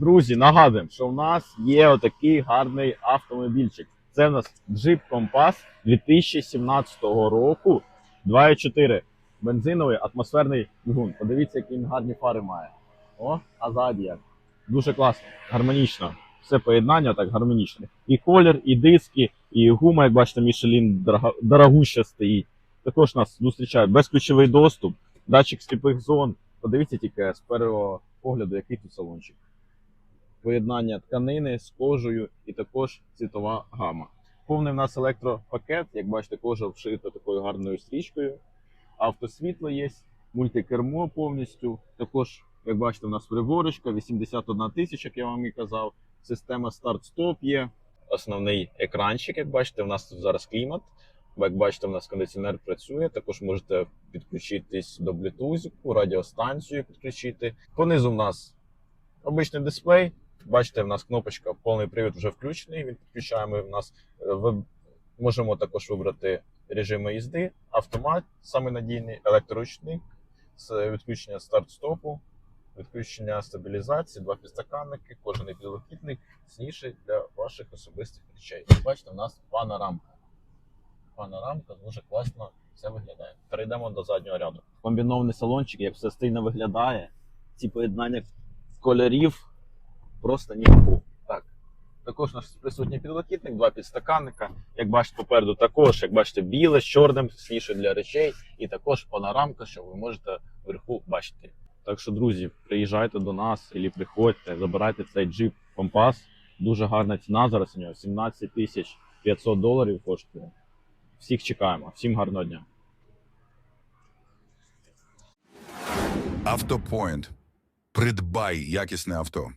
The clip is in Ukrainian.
Друзі, нагадуємо, що в нас є отакий гарний автомобільчик. Це в нас Jeep Compass 2017 року 2.4 бензиновий атмосферний двигун. Подивіться, які він гарні фари має. О, а ззаді як. Дуже класно, гармонічно. Все поєднання так гармонічне. І колір, і диски, і гума, як бачите, дорога- дорогуща стоїть. Також нас зустрічає безключовий доступ, датчик сліпих зон. Подивіться тільки з першого погляду, який тут салончик. Поєднання тканини з кожею і також цвітова гама. Повний в нас електропакет, як бачите, кожа вшита такою гарною стрічкою. Автосвітло є, мультикермо повністю. Також, як бачите, у нас приворочка, 81 тисяча, як я вам і казав. Система старт-стоп є. Основний екранчик, як бачите, у нас тут зараз клімат. Як бачите, у нас кондиціонер працює. Також можете підключитись до Bluetooth, радіостанцію підключити. Понизу в нас обичний дисплей. Бачите, в нас кнопочка повний привід вже включений. Він підключаємо. В нас е, ви можемо також вибрати режими їзди, автомат, саме надійний, електроручник, з відключення старт-стопу, відключення стабілізації, два підстаканники, кожаний підлокітник, цніше для ваших особистих речей. Бачите, у нас панорамка. Панорамка дуже класно все виглядає. Перейдемо до заднього ряду. Комбінований салончик, як все стильно виглядає. Ці поєднання кольорів просто ніяку. Так. Також у нас присутній підлокітник, два підстаканника. Як бачите, попереду також, як бачите, біле з чорним, сніше для речей, і також панорамка, що ви можете вверху бачити. Так що, друзі, приїжджайте до нас і приходьте, забирайте цей джип Компас. Дуже гарна ціна зараз у нього 17 тисяч 500 доларів коштує. Всіх чекаємо, всім гарного дня. Автопоінт. Придбай якісне авто.